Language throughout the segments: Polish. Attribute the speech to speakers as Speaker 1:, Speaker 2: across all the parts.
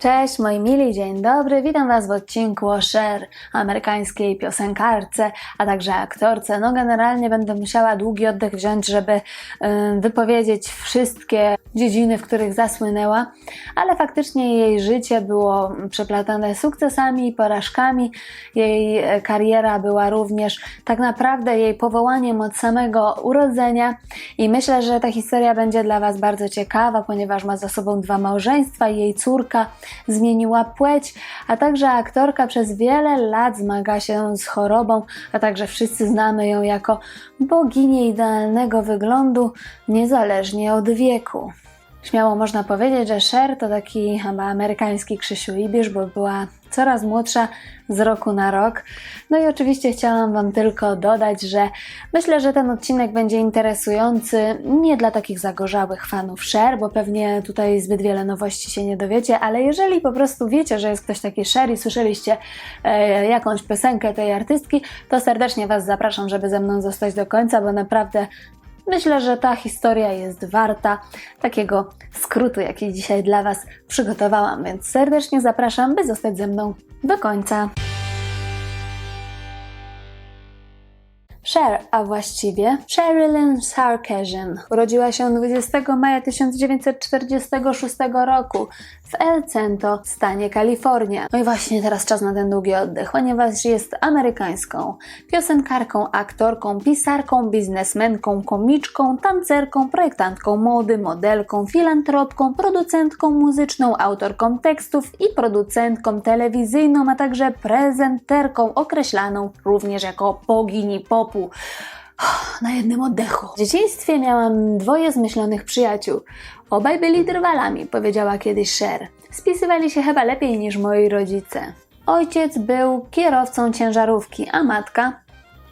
Speaker 1: Cześć moi mili, dzień dobry, witam Was w odcinku o Cher, amerykańskiej piosenkarce, a także aktorce. No generalnie będę musiała długi oddech wziąć, żeby wypowiedzieć wszystkie dziedziny, w których zasłynęła, ale faktycznie jej życie było przeplatane sukcesami i porażkami. Jej e, kariera była również tak naprawdę jej powołaniem od samego urodzenia i myślę, że ta historia będzie dla Was bardzo ciekawa, ponieważ ma za sobą dwa małżeństwa jej córka zmieniła płeć, a także aktorka przez wiele lat zmaga się z chorobą, a także wszyscy znamy ją jako boginię idealnego wyglądu, niezależnie od wieku. Śmiało można powiedzieć, że Cher to taki chyba amerykański Krzysiu Ibisz, bo była coraz młodsza z roku na rok. No i oczywiście chciałam Wam tylko dodać, że myślę, że ten odcinek będzie interesujący nie dla takich zagorzałych fanów Cher, bo pewnie tutaj zbyt wiele nowości się nie dowiecie, ale jeżeli po prostu wiecie, że jest ktoś taki Cher i słyszeliście e, jakąś piosenkę tej artystki, to serdecznie Was zapraszam, żeby ze mną zostać do końca, bo naprawdę Myślę, że ta historia jest warta takiego skrótu, jaki dzisiaj dla Was przygotowałam, więc serdecznie zapraszam, by zostać ze mną do końca. Cher, a właściwie Sherilyn Sarkisian, urodziła się 20 maja 1946 roku w El Centro, w stanie Kalifornia. No i właśnie teraz czas na ten długi oddech, ponieważ jest amerykańską piosenkarką, aktorką, pisarką, biznesmenką, komiczką, tancerką, projektantką mody, modelką, filantropką, producentką muzyczną, autorką tekstów i producentką telewizyjną, a także prezenterką określaną również jako bogini popu na jednym oddechu. W dzieciństwie miałam dwoje zmyślonych przyjaciół. Obaj byli drwalami, powiedziała kiedyś Cher. Spisywali się chyba lepiej niż moi rodzice. Ojciec był kierowcą ciężarówki, a matka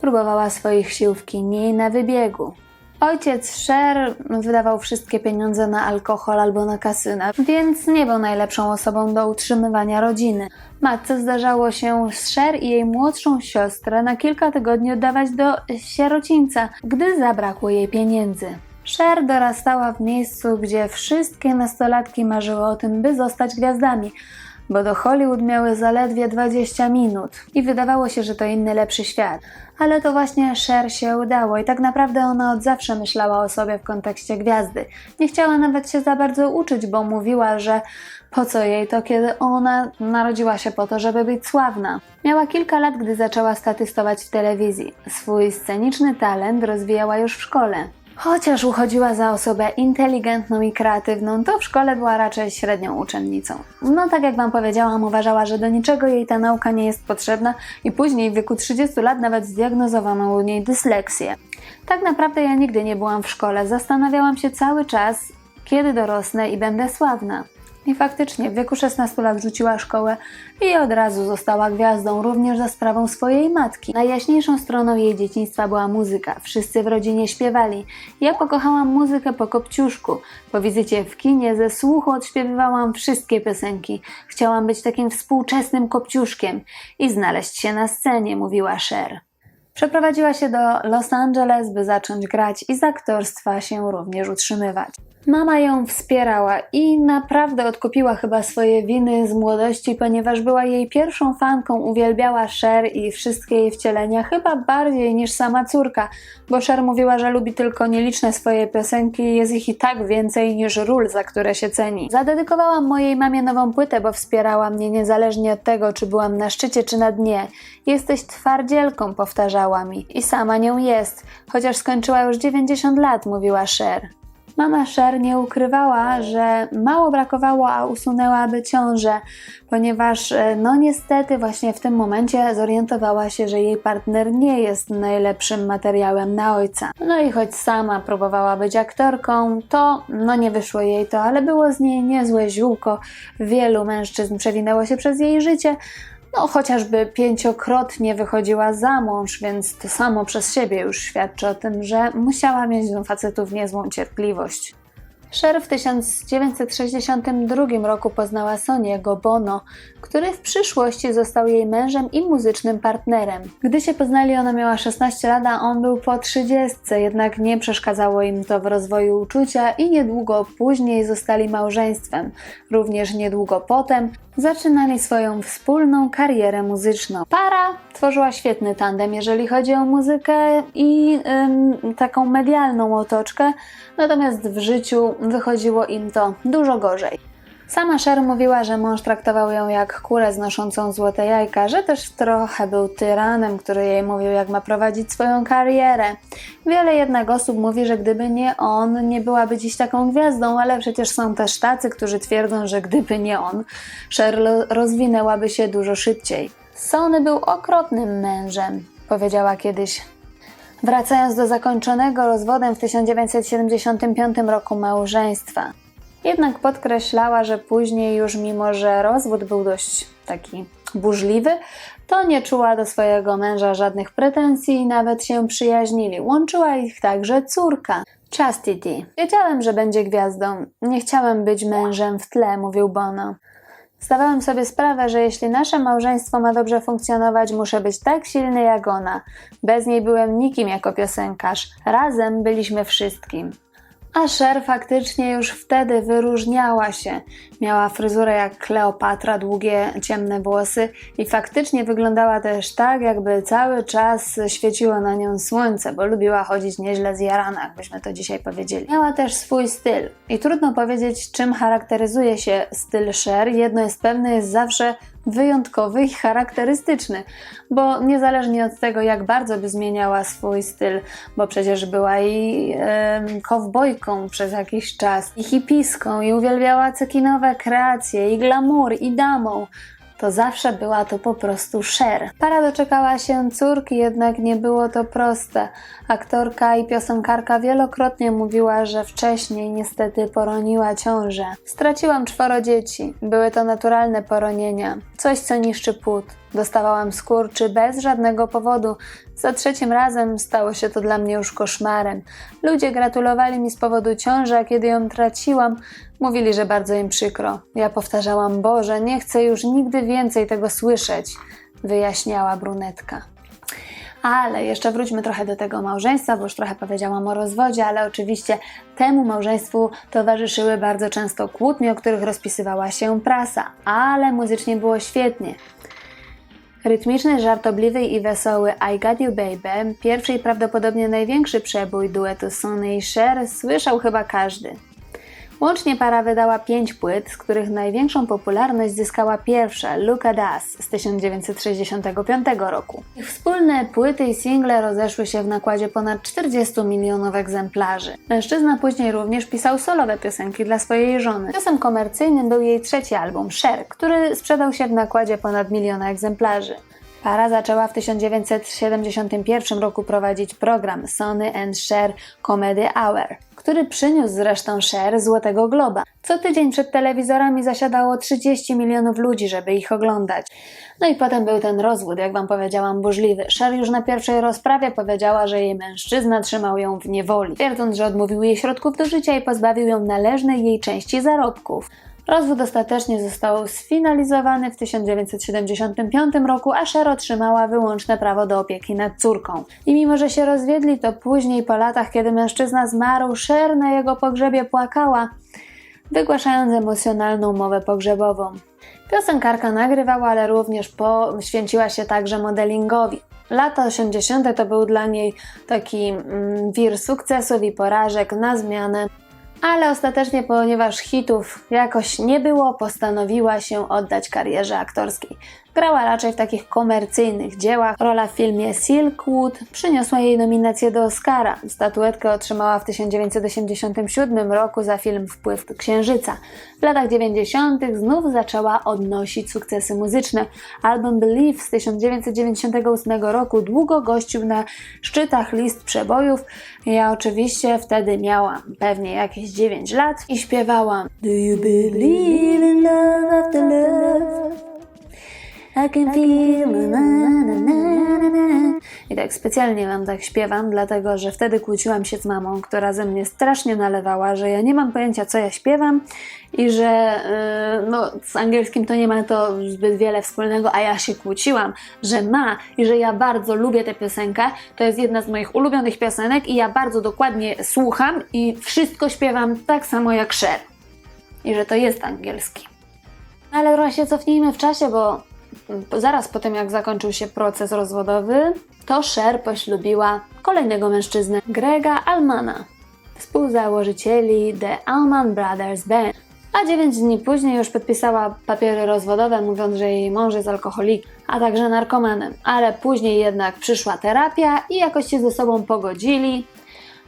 Speaker 1: próbowała swoich sił w kinie i na wybiegu. Ojciec Cher wydawał wszystkie pieniądze na alkohol albo na kasyna, więc nie był najlepszą osobą do utrzymywania rodziny. Matce zdarzało się z Cher i jej młodszą siostrę na kilka tygodni oddawać do sierocińca, gdy zabrakło jej pieniędzy. Cher dorastała w miejscu, gdzie wszystkie nastolatki marzyły o tym, by zostać gwiazdami, bo do Hollywood miały zaledwie 20 minut i wydawało się, że to inny lepszy świat. Ale to właśnie Cher się udało i tak naprawdę ona od zawsze myślała o sobie w kontekście gwiazdy. Nie chciała nawet się za bardzo uczyć, bo mówiła, że po co jej to, kiedy ona narodziła się po to, żeby być sławna. Miała kilka lat, gdy zaczęła statystować w telewizji. Swój sceniczny talent rozwijała już w szkole. Chociaż uchodziła za osobę inteligentną i kreatywną, to w szkole była raczej średnią uczennicą. No tak jak Wam powiedziałam, uważała, że do niczego jej ta nauka nie jest potrzebna i później w wieku 30 lat nawet zdiagnozowano u niej dysleksję. Tak naprawdę ja nigdy nie byłam w szkole, zastanawiałam się cały czas, kiedy dorosnę i będę sławna. I faktycznie w wieku 16 lat rzuciła szkołę i od razu została gwiazdą, również za sprawą swojej matki. Najjaśniejszą stroną jej dzieciństwa była muzyka. Wszyscy w rodzinie śpiewali. Ja pokochałam muzykę po kopciuszku. Po wizycie w kinie ze słuchu odśpiewywałam wszystkie piosenki. Chciałam być takim współczesnym kopciuszkiem i znaleźć się na scenie, mówiła Cher. Przeprowadziła się do Los Angeles, by zacząć grać i z aktorstwa się również utrzymywać. Mama ją wspierała i naprawdę odkupiła chyba swoje winy z młodości, ponieważ była jej pierwszą fanką, uwielbiała Cher i wszystkie jej wcielenia, chyba bardziej niż sama córka, bo Cher mówiła, że lubi tylko nieliczne swoje piosenki jest ich i tak więcej niż ról, za które się ceni. Zadedykowałam mojej mamie nową płytę, bo wspierała mnie niezależnie od tego, czy byłam na szczycie, czy na dnie. Jesteś twardzielką, powtarzała mi. I sama nią jest, chociaż skończyła już 90 lat, mówiła Cher. Mama Cher nie ukrywała, że mało brakowało, a usunęłaby ciążę, ponieważ e, no niestety właśnie w tym momencie zorientowała się, że jej partner nie jest najlepszym materiałem na ojca. No i choć sama próbowała być aktorką, to no nie wyszło jej to, ale było z niej niezłe ziółko. Wielu mężczyzn przewinęło się przez jej życie, no, chociażby pięciokrotnie wychodziła za mąż, więc to samo przez siebie już świadczy o tym, że musiała mieć do facetów niezłą cierpliwość. Cher w 1962 roku poznała Soniego Bono, który w przyszłości został jej mężem i muzycznym partnerem. Gdy się poznali, ona miała 16 lat, a on był po 30, jednak nie przeszkadzało im to w rozwoju uczucia i niedługo później zostali małżeństwem. Również niedługo potem zaczynali swoją wspólną karierę muzyczną. Para tworzyła świetny tandem, jeżeli chodzi o muzykę i ym, taką medialną otoczkę, natomiast w życiu wychodziło im to dużo gorzej. Sama Cher mówiła, że mąż traktował ją jak kurę znoszącą złote jajka, że też trochę był tyranem, który jej mówił, jak ma prowadzić swoją karierę. Wiele jednak osób mówi, że gdyby nie on, nie byłaby dziś taką gwiazdą, ale przecież są też tacy, którzy twierdzą, że gdyby nie on, Cher rozwinęłaby się dużo szybciej. Sony był okropnym mężem, powiedziała kiedyś. Wracając do zakończonego rozwodem w 1975 roku małżeństwa. Jednak podkreślała, że później już mimo, że rozwód był dość taki burzliwy, to nie czuła do swojego męża żadnych pretensji i nawet się przyjaźnili. Łączyła ich także córka. Chastity. Wiedziałem, że będzie gwiazdą. Nie chciałem być mężem w tle, mówił Bono. Zdawałem sobie sprawę, że jeśli nasze małżeństwo ma dobrze funkcjonować, muszę być tak silny jak ona. Bez niej byłem nikim jako piosenkarz. Razem byliśmy wszystkim. A Cher faktycznie już wtedy wyróżniała się. Miała fryzurę jak Kleopatra, długie, ciemne włosy i faktycznie wyglądała też tak, jakby cały czas świeciło na nią słońce, bo lubiła chodzić nieźle zjarana, jakbyśmy to dzisiaj powiedzieli. Miała też swój styl i trudno powiedzieć, czym charakteryzuje się styl Cher. Jedno jest pewne, jest zawsze wyjątkowy i charakterystyczny, bo niezależnie od tego, jak bardzo by zmieniała swój styl, bo przecież była i e, kowbojką przez jakiś czas, i hipiską, i uwielbiała cekinowe kreacje, i glamour, i damą, to zawsze była to po prostu Cher. Para doczekała się córki, jednak nie było to proste. Aktorka i piosenkarka wielokrotnie mówiła, że wcześniej niestety poroniła ciążę. Straciłam czworo dzieci. Były to naturalne poronienia. Coś, co niszczy płód. Dostawałam skurczy bez żadnego powodu. Za trzecim razem stało się to dla mnie już koszmarem. Ludzie gratulowali mi z powodu ciąży, a kiedy ją traciłam, mówili, że bardzo im przykro. Ja powtarzałam, Boże, nie chcę już nigdy więcej tego słyszeć, wyjaśniała brunetka. Ale jeszcze wróćmy trochę do tego małżeństwa, bo już trochę powiedziałam o rozwodzie, ale oczywiście temu małżeństwu towarzyszyły bardzo często kłótnie, o których rozpisywała się prasa, ale muzycznie było świetnie. Rytmiczny, żartobliwy i wesoły I Got You Baby, pierwszy i prawdopodobnie największy przebój duetu Sony i Cher, słyszał chyba każdy. Łącznie para wydała pięć płyt, z których największą popularność zyskała pierwsza Look at Us z 1965 roku. Ich wspólne płyty i single rozeszły się w nakładzie ponad 40 milionów egzemplarzy. Mężczyzna później również pisał solowe piosenki dla swojej żony. Ciosem komercyjnym był jej trzeci album Cher, który sprzedał się w nakładzie ponad miliona egzemplarzy. Para zaczęła w 1971 roku prowadzić program Sony and Cher Comedy Hour, który przyniósł zresztą Cher Złotego Globa. Co tydzień przed telewizorami zasiadało 30 milionów ludzi, żeby ich oglądać. No i potem był ten rozwód, jak wam powiedziałam, burzliwy. Cher już na pierwszej rozprawie powiedziała, że jej mężczyzna trzymał ją w niewoli, twierdząc, że odmówił jej środków do życia i pozbawił ją należnej jej części zarobków. Rozwód ostatecznie został sfinalizowany w 1975 roku, a Cher otrzymała wyłączne prawo do opieki nad córką. I mimo, że się rozwiedli, to później po latach, kiedy mężczyzna zmarł, Cher na jego pogrzebie płakała, wygłaszając emocjonalną mowę pogrzebową. Piosenkarka nagrywała, ale również poświęciła się także modelingowi. Lata 80. to był dla niej taki mm, wir sukcesów i porażek na zmianę ale ostatecznie, ponieważ hitów jakoś nie było, postanowiła się oddać karierze aktorskiej. Grała raczej w takich komercyjnych dziełach. Rola w filmie Silkwood przyniosła jej nominację do Oscara. Statuetkę otrzymała w 1987 roku za film Wpływ Księżyca. W latach 90. znów zaczęła odnosić sukcesy muzyczne. Album Believe z 1998 roku długo gościł na szczytach list przebojów. Ja oczywiście wtedy miałam pewnie jakieś 9 lat i śpiewałam Do you believe in love? I can feel na na na na I tak specjalnie Wam tak śpiewam, dlatego że wtedy kłóciłam się z mamą, która ze mnie strasznie nalewała, że ja nie mam pojęcia, co ja śpiewam i że yy, no, z angielskim to nie ma to zbyt wiele wspólnego, a ja się kłóciłam, że ma i że ja bardzo lubię tę piosenkę. To jest jedna z moich ulubionych piosenek i ja bardzo dokładnie słucham i wszystko śpiewam tak samo jak Cher. I że to jest angielski. Ale trochę się cofnijmy w czasie, bo zaraz po tym, jak zakończył się proces rozwodowy, to Cher poślubiła kolejnego mężczyznę, Grega Almana, współzałożycieli The Allman Brothers Band. A 9 dni później już podpisała papiery rozwodowe, mówiąc, że jej mąż jest alkoholikiem, a także narkomanem. Ale później jednak przyszła terapia i jakoś się ze sobą pogodzili.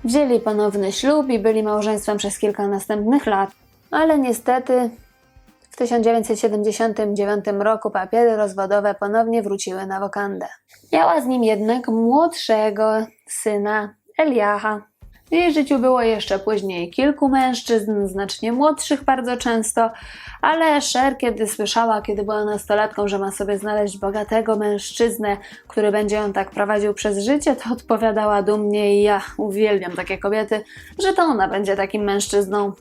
Speaker 1: Wzięli ponowny ślub i byli małżeństwem przez kilka następnych lat. Ale niestety w 1979 roku papiery rozwodowe ponownie wróciły na wokandę. Miała z nim jednak młodszego syna, Eliacha. W jej życiu było jeszcze później kilku mężczyzn, znacznie młodszych bardzo często, ale Cher, kiedy słyszała, kiedy była nastolatką, że ma sobie znaleźć bogatego mężczyznę, który będzie ją tak prowadził przez życie, to odpowiadała dumnie i ja uwielbiam takie kobiety, że to ona będzie takim mężczyzną.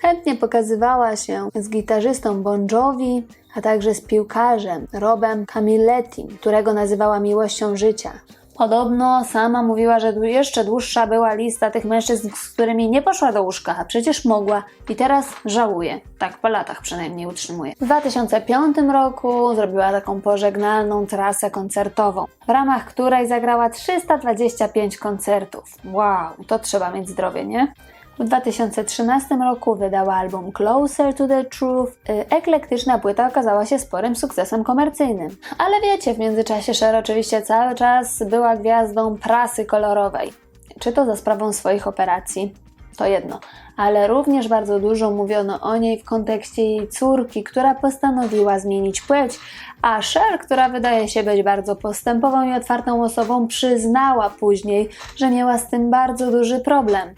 Speaker 1: Chętnie pokazywała się z gitarzystą Bon Jovi, a także z piłkarzem Robem Camilletti, którego nazywała miłością życia. Podobno sama mówiła, że jeszcze dłuższa była lista tych mężczyzn, z którymi nie poszła do łóżka, a przecież mogła i teraz żałuje. Tak po latach przynajmniej utrzymuje. W 2005 roku zrobiła taką pożegnalną trasę koncertową, w ramach której zagrała 325 koncertów. Wow, to trzeba mieć zdrowie, nie? W 2013 roku wydała album Closer to the Truth. Y, Eklektyczna płyta okazała się sporym sukcesem komercyjnym. Ale wiecie, w międzyczasie Cher oczywiście cały czas była gwiazdą prasy kolorowej. Czy to za sprawą swoich operacji? To jedno, ale również bardzo dużo mówiono o niej w kontekście jej córki, która postanowiła zmienić płeć, a Cher, która wydaje się być bardzo postępową i otwartą osobą, przyznała później, że miała z tym bardzo duży problem.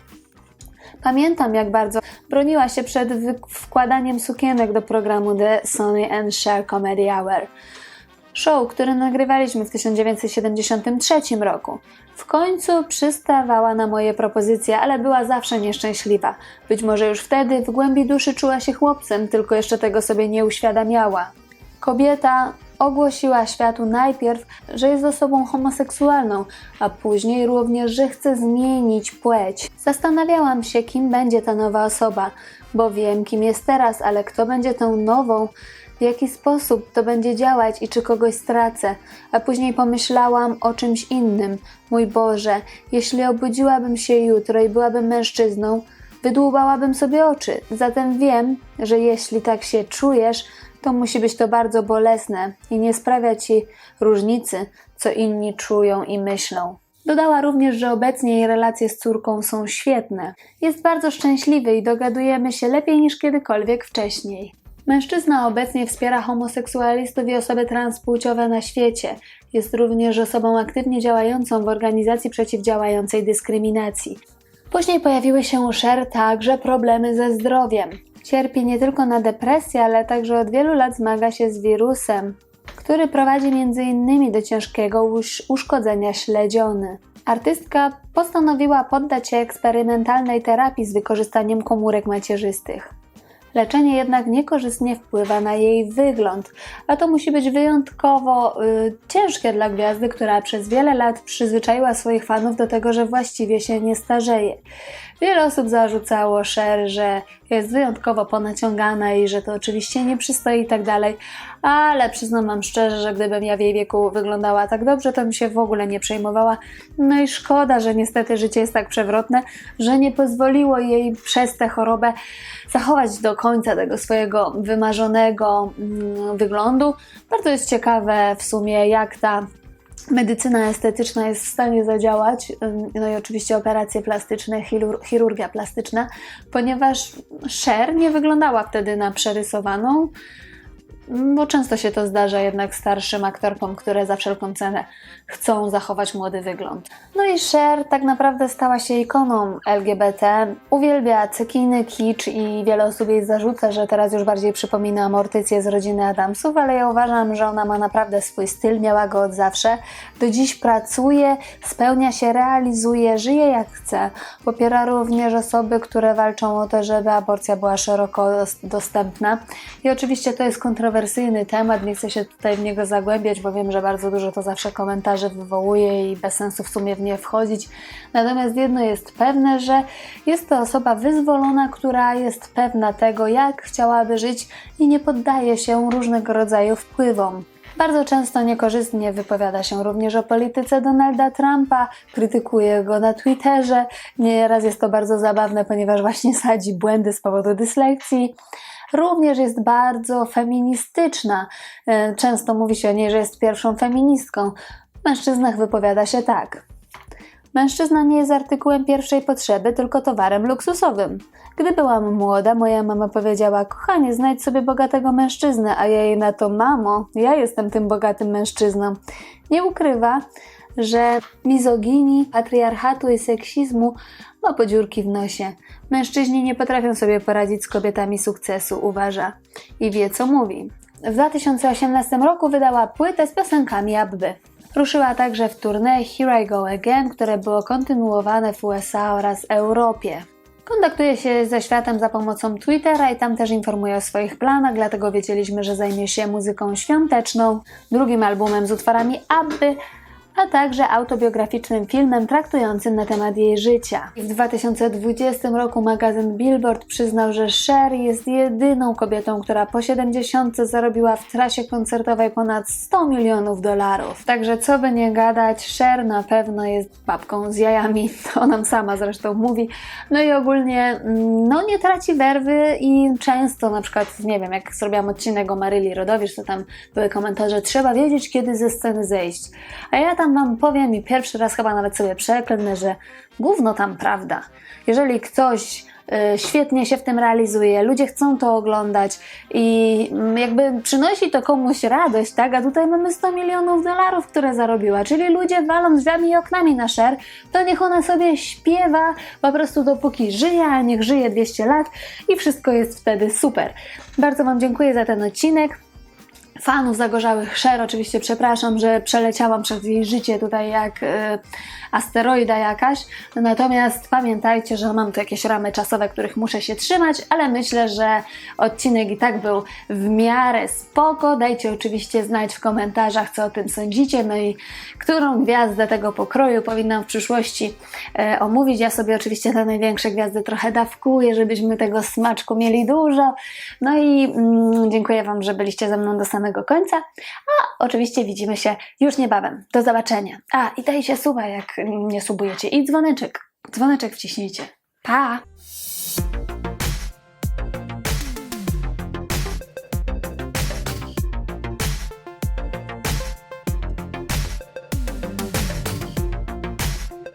Speaker 1: Pamiętam, jak bardzo broniła się przed wkładaniem sukienek do programu The Sonny and Cher Comedy Hour. Show, który nagrywaliśmy w 1973 roku. W końcu przystawała na moje propozycje, ale była zawsze nieszczęśliwa. Być może już wtedy w głębi duszy czuła się chłopcem, tylko jeszcze tego sobie nie uświadamiała. Kobieta ogłosiła światu najpierw, że jest osobą homoseksualną, a później również, że chce zmienić płeć. Zastanawiałam się, kim będzie ta nowa osoba, bo wiem, kim jest teraz, ale kto będzie tą nową, w jaki sposób to będzie działać i czy kogoś stracę. A później pomyślałam o czymś innym. Mój Boże, jeśli obudziłabym się jutro i byłabym mężczyzną, wydłubałabym sobie oczy. Zatem wiem, że jeśli tak się czujesz, to musi być to bardzo bolesne i nie sprawia ci różnicy, co inni czują i myślą. Dodała również, że obecnie jej relacje z córką są świetne. Jest bardzo szczęśliwy i dogadujemy się lepiej niż kiedykolwiek wcześniej. Mężczyzna obecnie wspiera homoseksualistów i osoby transpłciowe na świecie. Jest również osobą aktywnie działającą w organizacji przeciwdziałającej dyskryminacji. Później pojawiły się u Cher także problemy ze zdrowiem. Cierpi nie tylko na depresję, ale także od wielu lat zmaga się z wirusem, który prowadzi m.in. do ciężkiego usz- uszkodzenia śledziony. Artystka postanowiła poddać się eksperymentalnej terapii z wykorzystaniem komórek macierzystych. Leczenie jednak niekorzystnie wpływa na jej wygląd, a to musi być wyjątkowo y, ciężkie dla gwiazdy, która przez wiele lat przyzwyczaiła swoich fanów do tego, że właściwie się nie starzeje. Wiele osób zarzucało Cher, że jest wyjątkowo ponaciągana i że to oczywiście nie przystoi i tak dalej, ale przyznam wam szczerze, że gdybym ja w jej wieku wyglądała tak dobrze, to bym się w ogóle nie przejmowała. No i szkoda, że niestety życie jest tak przewrotne, że nie pozwoliło jej przez tę chorobę zachować do końca tego swojego wymarzonego mm, wyglądu. Bardzo jest ciekawe w sumie, jak ta medycyna estetyczna jest w stanie zadziałać, no i oczywiście operacje plastyczne, chirur- chirurgia plastyczna, ponieważ Cher nie wyglądała wtedy na przerysowaną. Bo często się to zdarza jednak starszym aktorkom, które za wszelką cenę chcą zachować młody wygląd. No i Cher tak naprawdę stała się ikoną LGBT. Uwielbia cekiny, kicz i wiele osób jej zarzuca, że teraz już bardziej przypomina Mortycję z rodziny Adamsów, ale ja uważam, że ona ma naprawdę swój styl, miała go od zawsze. Do dziś pracuje, spełnia się, realizuje, żyje jak chce. Popiera również osoby, które walczą o to, żeby aborcja była szeroko dos- dostępna. I oczywiście to jest kontrowersyjny temat, nie chcę się tutaj w niego zagłębiać, bo wiem, że bardzo dużo to zawsze komentarze wywołuje i bez sensu w sumie w nie wchodzić. Natomiast jedno jest pewne, że jest to osoba wyzwolona, która jest pewna tego, jak chciałaby żyć i nie poddaje się różnego rodzaju wpływom. Bardzo często niekorzystnie wypowiada się również o polityce Donalda Trumpa, krytykuje go na Twitterze. Nieraz jest to bardzo zabawne, ponieważ właśnie sadzi błędy z powodu dyslekcji. Również jest bardzo feministyczna. E, Często mówi się o niej, że jest pierwszą feministką. W mężczyznach wypowiada się tak. Mężczyzna nie jest artykułem pierwszej potrzeby, tylko towarem luksusowym. Gdy byłam młoda, moja mama powiedziała: Kochanie, znajdź sobie bogatego mężczyznę, a ja jej na to: Mamo, ja jestem tym bogatym mężczyzną. Nie ukrywa, że mizoginii, patriarchatu i seksizmu ma podziurki w nosie. Mężczyźni nie potrafią sobie poradzić z kobietami sukcesu, uważa. I wie, co mówi. W 2018 roku wydała płytę z piosenkami Abby. Ruszyła także w tournée Here I Go Again, które było kontynuowane w USA oraz Europie. Kontaktuje się ze światem za pomocą Twittera i tam też informuje o swoich planach, dlatego wiedzieliśmy, że zajmie się muzyką świąteczną, drugim albumem z utworami Abby, a także autobiograficznym filmem traktującym na temat jej życia. W 2020 roku magazyn Billboard przyznał, że Cher jest jedyną kobietą, która po 70 zarobiła w trasie koncertowej ponad 100 milionów dolarów. Także co by nie gadać, Cher na pewno jest babką z jajami, to nam sama zresztą mówi. No i ogólnie mm, no nie traci werwy i często na przykład, nie wiem, jak zrobiłam odcinek o Maryli Rodowicz, to tam były komentarze, trzeba wiedzieć kiedy ze sceny zejść. A ja tam wam powiem i pierwszy raz chyba nawet sobie przeklnę, że gówno tam prawda. Jeżeli ktoś y, świetnie się w tym realizuje, ludzie chcą to oglądać i mm, jakby przynosi to komuś radość, tak? A tutaj mamy 100 milionów dolarów, które zarobiła, czyli ludzie walą drzwiami i oknami na Cher, to niech ona sobie śpiewa po prostu dopóki żyje, a niech żyje 200 lat i wszystko jest wtedy super. Bardzo Wam dziękuję za ten odcinek fanów zagorzałych Cher. Oczywiście przepraszam, że przeleciałam przez jej życie tutaj jak e, asteroida jakaś. Natomiast pamiętajcie, że mam tu jakieś ramy czasowe, których muszę się trzymać, ale myślę, że odcinek i tak był w miarę spoko. Dajcie oczywiście znać w komentarzach, co o tym sądzicie, no i którą gwiazdę tego pokroju powinnam w przyszłości e, omówić. Ja sobie oczywiście te największe gwiazdy trochę dawkuję, żebyśmy tego smaczku mieli dużo. No i mm, dziękuję Wam, że byliście ze mną do samego końca. A oczywiście widzimy się już niebawem. Do zobaczenia. A i dajcie suba, jak nie subujecie. I dzwoneczek. Dzwoneczek wciśnijcie. Pa!